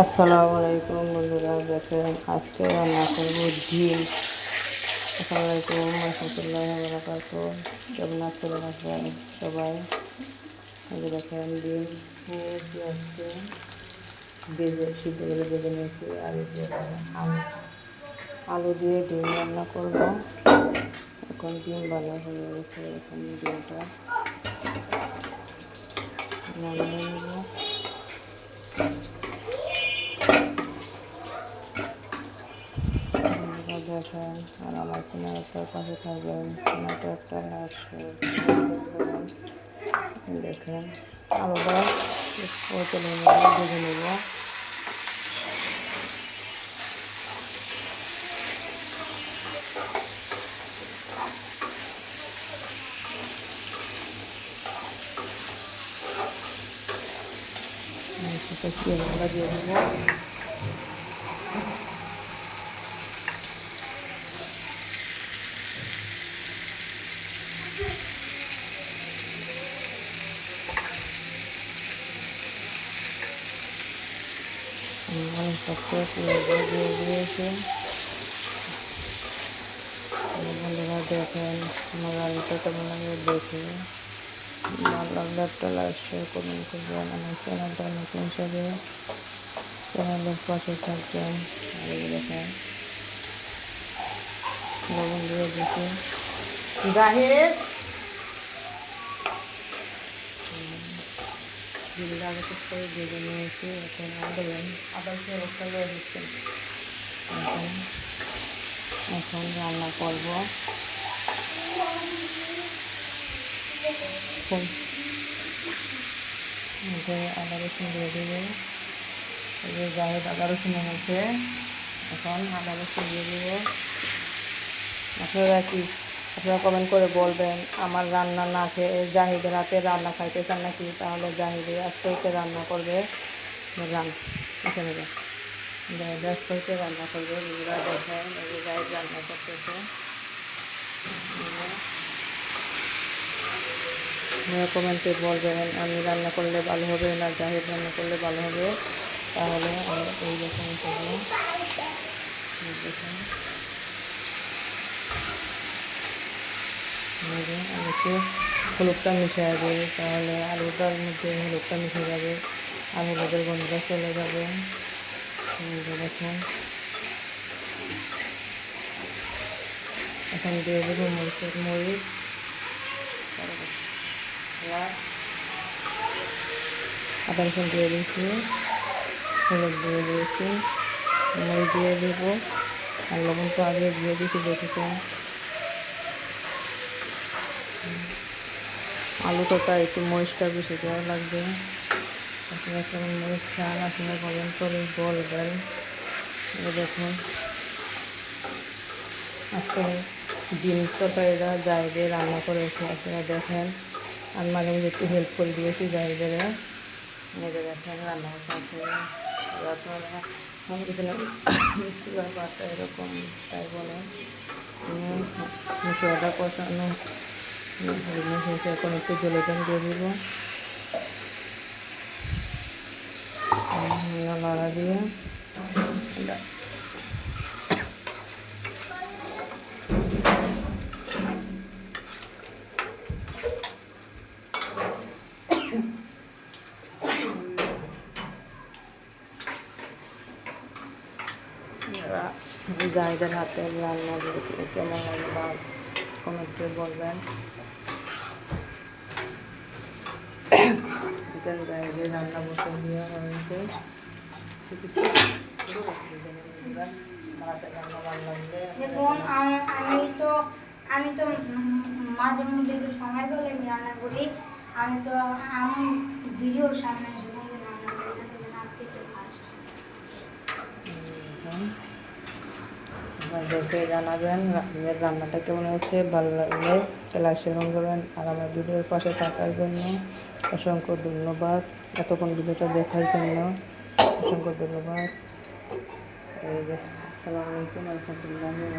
আসসালামু আলাইকুম বন্ধুরা, দেখেন আজকে রান্না করব ডিম। আসসালামু আলাইকুম রহমতুল্লাহ বরাকাত। কেমন সবাই? দেখেন ডিম আজকে। ভেজে সিদ্ধ ভেজে নিয়েছি আর আলু। আলু দিয়ে ডিম রান্না করব। এখন ডিম ভালো হয়ে গেছে, এখন ডিমটা নামিয়ে দেখেন আর আমার চ্যানেলটার পাশে থাকবেন চ্যানেলটা একটা দেখেন আলাদা নেব দেখে নেব। সেটা কি আমরা দিয়ে শক্ত দিয়ে দিয়েছে বন্ধুরা দেখেন আমার আলুটা কেমন লাগে দেখে লাগলে একটা লাইক শেয়ার করুন করবেন আমার চ্যানেলটা নতুন হিসাবে চ্যানেলের পাশে থাকবেন দেখেন লবণ দিয়ে দিতে জাহেদ যেগুলো আগে থেকে করে ভেজে নিয়েছি এখন আদবেন আদা রক্তা দিয়ে দিচ্ছেন এখন রান্না করব আদা রসুন দিয়ে দেবো। এই যে জাহেদ আদা রসুন এনেছে এখন আদা রসুন দিয়ে দেবো। আপনারা কি আপনারা কমেন্ট করে বলবেন, আমার রান্না না খেয়ে জাহিদের হাতে রান্না খাইতে চান নাকি? তাহলে জাহিদে আজকে হইতে রান্না করবে রান, এখানে আজকে হইতে রান্না করবে বন্ধুরা দেখেন জাহিদ রান্না করতেছে। আপনারা কমেন্টে বলবেন, আমি রান্না করলে ভালো হবে না জাহিদ রান্না করলে ভালো হবে? তাহলে আমি এই রকম দেখেন। একটু হলুদটা মিশিয়ে দিই তাহলে আলুটার মধ্যে হলুদটা মিশে যাবে, আর হলুদের গন্ধটা চলে যাবে। দেখুন। এখন দিয়ে দেবো মরিচের মরিচ। আদা রসুন দিয়ে দিয়েছি, হলুদ দিয়ে দিয়েছি, মরিচ দিয়ে দেবো, আর লবণ তো আগে দিয়ে দিয়েছি দেখেছেন আলু তোটা একটু মরিচটা বেশি দেওয়া লাগবে। মরিচ খান, আপনারা কমেন্ট করে বলবেন। এই দেখুন। আজকে ডিম তরকারিটা জাহিদে রান্না করেছে, আপনারা দেখেন। আমি মাঝে মাঝে একটু হেল্প করে দিয়েছি জাহিদের। মেজে দেখেন, রান্না করতে আপনারা বাচ্চা এরকম, তাই বলে। মশলাটা হয়েছে এখন একটু জলের দিয়ে দিব নাড়া দিয়ে জাহিদের হাতে রান্না কেমন লাগে বা কমেন্টে বলবেন। চিকেন জাহিদের রান্না বসে দেওয়া হয়েছে। দেখুন আমি তো আমি তো মাঝে মধ্যে একটু সময় পেলে আমি রান্না করি। আমি তো আমি ভিডিওর সামনে এসে রান্না করি না আজকে একটু ফার্স্ট জানাবেন আপনাদের রান্নাটা কেমন হয়েছে ভালো লাগলে লাইক শেয়ার করবেন আর আমার ভিডিওর পাশে থাকার জন্য। অসংখ্য ধন্যবাদ এতক্ষণ ভিডিওটা দেখার জন্য। অসংখ্য ধন্যবাদ। আসসালামু আলাইকুম রহমতুল্লাহ